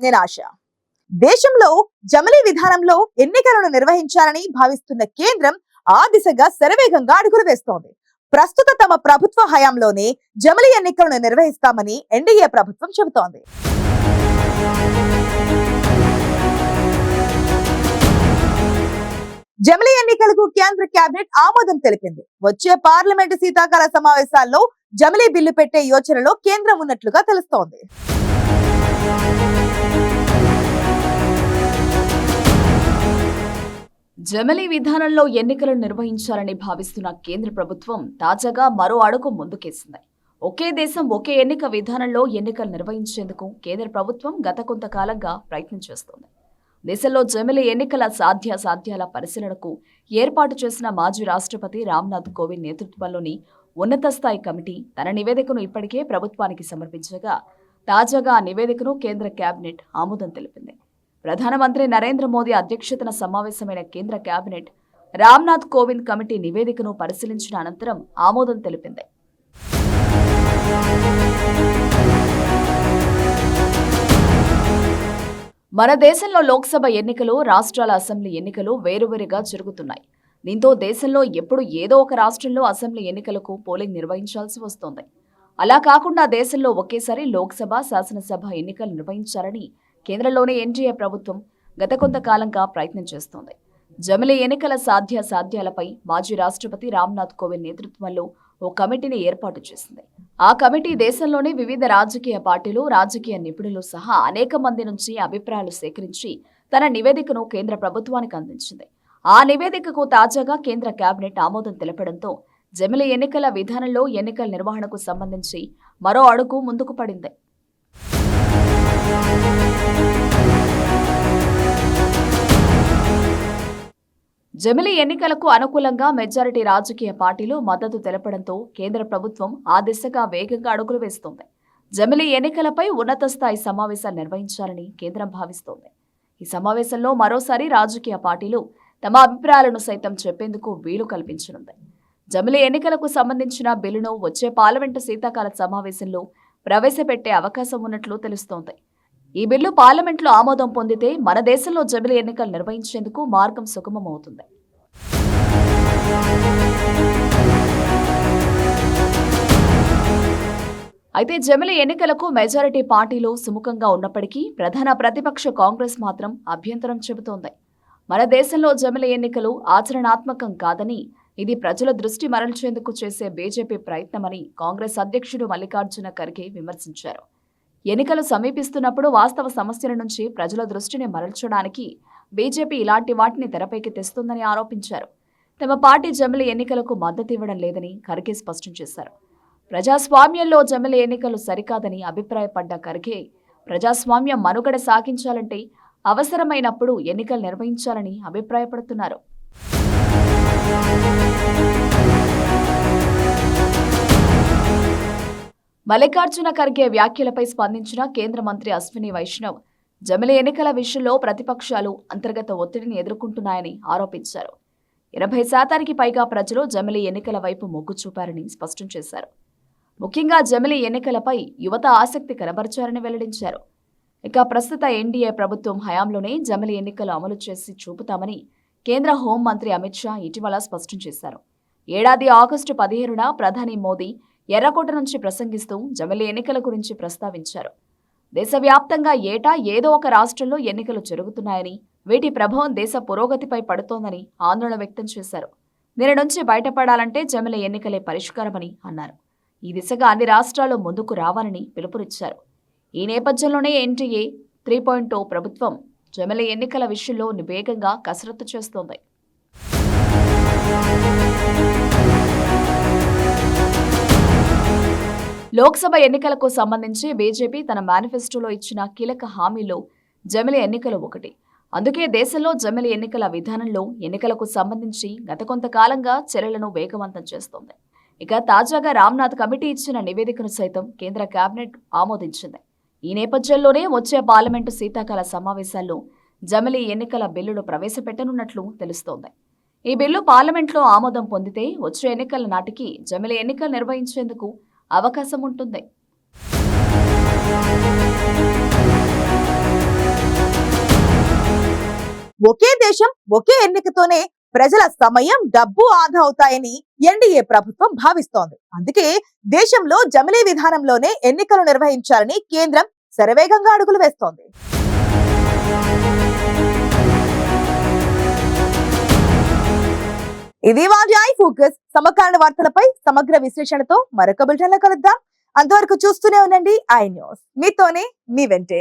నిరాశ దేశంలో జమలీ విధానంలో ఎన్నికలను నిర్వహించాలని భావిస్తున్న కేంద్రం ఆ దిశగా శరవేగంగా అడుగులు వేస్తోంది. ప్రస్తుత తమ ప్రభుత్వ హయాంలోనే జమలీ ఎన్నికలను నిర్వహిస్తామని ఎన్డీఏ ప్రభుత్వం చెబుతోంది. జమిలీ ఎన్నికలకు కేంద్ర కేబినెట్ ఆమోదం తెలిపింది. వచ్చే పార్లమెంటు శీతాకాల సమావేశాల్లో జమిలీ బిల్లు పెట్టే యోచనలో కేంద్రం ఉన్నట్లుగా తెలుస్తోంది. జమిలీ విధానంలో ఎన్నికలు నిర్వహించాలని భావిస్తున్న కేంద్ర ప్రభుత్వం తాజాగా మరో అడుగు ముందుకేసింది. ఒకే దేశం ఒకే ఎన్నిక విధానంలో ఎన్నికలు నిర్వహించేందుకు కేంద్ర ప్రభుత్వం గత కొంతకాలంగా ప్రయత్నం చేస్తోంది. దేశంలో జమిలీ ఎన్నికల సాధ్యాసాధ్యాల పరిశీలనకు ఏర్పాటు చేసిన మాజీ రాష్ట్రపతి రామ్నాథ్ కోవింద్ నేతృత్వంలోని ఉన్నత స్థాయి కమిటీ తన నివేదికను ఇప్పటికే ప్రభుత్వానికి సమర్పించగా తాజాగా ఆ నివేదికను కేంద్ర కేబినెట్ ఆమోదం తెలిపింది. ప్రధానమంత్రి నరేంద్ర మోదీ అధ్యక్షతన సమావేశమైన కేంద్ర కేబినెట్ రామ్నాథ్ కోవింద్ కమిటీ నివేదికను పరిశీలించిన అనంతరం ఆమోదం తెలిపింది. మన దేశంలో లోక్సభ ఎన్నికలు రాష్ట్రాల అసెంబ్లీ ఎన్నికలు వేరువేరుగా జరుగుతున్నాయి. దీంతో దేశంలో ఎప్పుడు ఏదో ఒక రాష్ట్రంలో అసెంబ్లీ ఎన్నికలకు పోలింగ్ నిర్వహించాల్సి వస్తోంది. అలా కాకుండా దేశంలో ఒకేసారి లోక్సభ శాసనసభ ఎన్నికలు నిర్వహించాలని కేంద్రంలోని ఎన్డీఏ ప్రభుత్వం గత కొంతకాలంగా ప్రయత్నం చేస్తోంది. జమిలీ ఎన్నికల సాధ్య సాధ్యాలపై మాజీ రాష్ట్రపతి రామ్నాథ్ కోవింద్ నేతృత్వంలో ఓ కమిటీని ఏర్పాటు చేసింది. ఆ కమిటీ దేశంలోని వివిధ రాజకీయ పార్టీలు రాజకీయ నిపుణులు సహా అనేక మంది నుంచి అభిప్రాయాలు సేకరించి తన నివేదికను కేంద్ర ప్రభుత్వానికి అందించింది. ఆ నివేదికకు తాజాగా కేంద్ర కేబినెట్ ఆమోదం తెలపడంతో జమిలి ఎన్నికల విధానంలో ఎన్నికల నిర్వహణకు సంబంధించి మరో అడుగు ముందుకు పడింది. జమిలి ఎన్నికలకు అనుకూలంగా మెజారిటీ రాజకీయ పార్టీలు మద్దతు తెలపడంతో కేంద్ర ప్రభుత్వం ఆ దిశగా వేగంగా అడుగులు వేస్తోంది. జమిలీ ఎన్నికలపై ఉన్నత స్థాయి సమావేశాలు నిర్వహించాలని కేంద్రం భావిస్తోంది. ఈ సమావేశంలో మరోసారి రాజకీయ పార్టీలు తమ అభిప్రాయాలను సైతం చెప్పేందుకు వీలు కల్పించనుంది. జమిలి ఎన్నికలకు సంబంధించిన బిల్లును వచ్చే పార్లమెంటు శీతాకాల సమావేశంలో ప్రవేశపెట్టే అవకాశం ఉన్నట్లు తెలుస్తోంది. ఈ బిల్లు పార్లమెంట్లో ఆమోదం పొందితే మన దేశంలో జమిలి ఎన్నికలు నిర్వహించేందుకు మార్గం సుగమమవుతుంది. అయితే జమిలీ ఎన్నికలకు మెజారిటీ పార్టీలు సుముఖంగా ఉన్నప్పటికీ ప్రధాన ప్రతిపక్ష కాంగ్రెస్ మాత్రం అభ్యంతరం చెబుతోంది. మన దేశంలో జమిలి ఎన్నికలు ఆచరణాత్మకం కాదని ఇది ప్రజల దృష్టి మరల్చేందుకు చేసే బీజేపీ ప్రయత్నమని కాంగ్రెస్ అధ్యక్షుడు మల్లికార్జున ఖర్గే విమర్శించారు. ఎన్నికలు సమీపిస్తున్నప్పుడు వాస్తవ సమస్యల నుంచి ప్రజల దృష్టిని మరల్చడానికి బీజేపీ ఇలాంటి వాటిని తెరపైకి తెస్తుందని ఆరోపించారు. తమ పార్టీ జమిలి ఎన్నికలకు మద్దతు ఇవ్వడం లేదని ఖర్గే స్పష్టం చేశారు. ప్రజాస్వామ్యంలో జమిలి ఎన్నికలు సరికాదని అభిప్రాయపడ్డ ఖర్గే ప్రజాస్వామ్యం మనుగడ సాగించాలంటే అవసరమైనప్పుడు ఎన్నికలు నిర్వహించాలని అభిప్రాయపడుతున్నారు. మల్లికార్జున ఖర్గే వ్యాఖ్యలపై స్పందించిన కేంద్ర మంత్రి అశ్విని వైష్ణవ్ జమిలి ఎన్నికల విషయంలో ప్రతిపక్షాలు అంతర్గత ఒత్తిడిని ఎదుర్కొంటున్నాయని ఆరోపించారు. ఎనభై శాతానికి పైగా ప్రజలు జమిలి ఎన్నికల వైపు మొగ్గు చూపారని స్పష్టం చేశారు. ముఖ్యంగా జమిలి ఎన్నికలపై యువత ఆసక్తి కనబరిచారని వెల్లడించారు. ఇక ప్రస్తుత ఎన్డీఏ ప్రభుత్వం హయాంలోనే జమిలి ఎన్నికలు అమలు చేసి చూపుతామని కేంద్ర హోంమంత్రి అమిత్ షా ఇటీవల స్పష్టం చేశారు. ఏడాది ఆగస్టు పదిహేనున ప్రధాని మోదీ ఎర్రకోట నుంచి ప్రసంగిస్తూ జమిలి ఎన్నికల గురించి ప్రస్తావించారు. దేశవ్యాప్తంగా ఏటా ఏదో ఒక రాష్ట్రంలో ఎన్నికలు జరుగుతున్నాయని వీటి ప్రభావం దేశ పురోగతిపై పడుతోందని ఆందోళన వ్యక్తం చేశారు. దీని నుంచి బయటపడాలంటే జమిలీ ఎన్నికలే పరిష్కారమని అన్నారు. ఈ దిశగా అన్ని రాష్ట్రాలు ముందుకు రావాలని పిలుపునిచ్చారు. ఈ నేపథ్యంలోనే ఎన్టీఏ త్రీ పాయింట్ ప్రభుత్వం జమిలీ ఎన్నికల విషయంలో వేగంగా కసరత్తు చేస్తోంది. లోక్సభ ఎన్నికలకు సంబంధించి బీజేపీ తన మేనిఫెస్టోలో ఇచ్చిన కీలక హామీలో జమిలీ ఎన్నికలు ఒకటి. అందుకే దేశంలో జమిలీ ఎన్నికల విధానంలో ఎన్నికలకు సంబంధించి గత కొంతకాలంగా చర్యలను వేగవంతం చేస్తోంది. ఇక తాజాగా రామ్నాథ్ కమిటీ ఇచ్చిన నివేదికను సైతం కేంద్ర కేబినెట్ ఆమోదించింది. ఈ నేపథ్యంలోనే వచ్చే పార్లమెంటు శీతాకాల సమావేశాల్లో జమిలీ ఎన్నికల బిల్లును ప్రవేశపెట్టనున్నట్లు తెలుస్తోంది. ఈ బిల్లు పార్లమెంట్లో ఆమోదం పొందితే వచ్చే ఎన్నికల నాటికి జమిలీ ఎన్నికలు నిర్వహించేందుకు అవకాశం ఉంటుంది. ఒకే దేశం ఒకే ఎన్నికతోనే ప్రజల సమయం డబ్బు ఆదా అవుతాయని ఎన్డీఏ ప్రభుత్వం భావిస్తోంది. అందుకే దేశంలో జమిలీ విధానంలోనే ఎన్నికలు నిర్వహించాలని కేంద్రం శరవేగంగా అడుగులు వేస్తోంది. ఇది వాళ్ళ ఐ ఫోకస్. సమకాలీన వార్తలపై సమగ్ర విశ్లేషణతో మరొక బులెటిన్లో కలుద్దాం. అంతవరకు చూస్తూనే ఉండండి. I news. మీతోనే మీ వెంటే.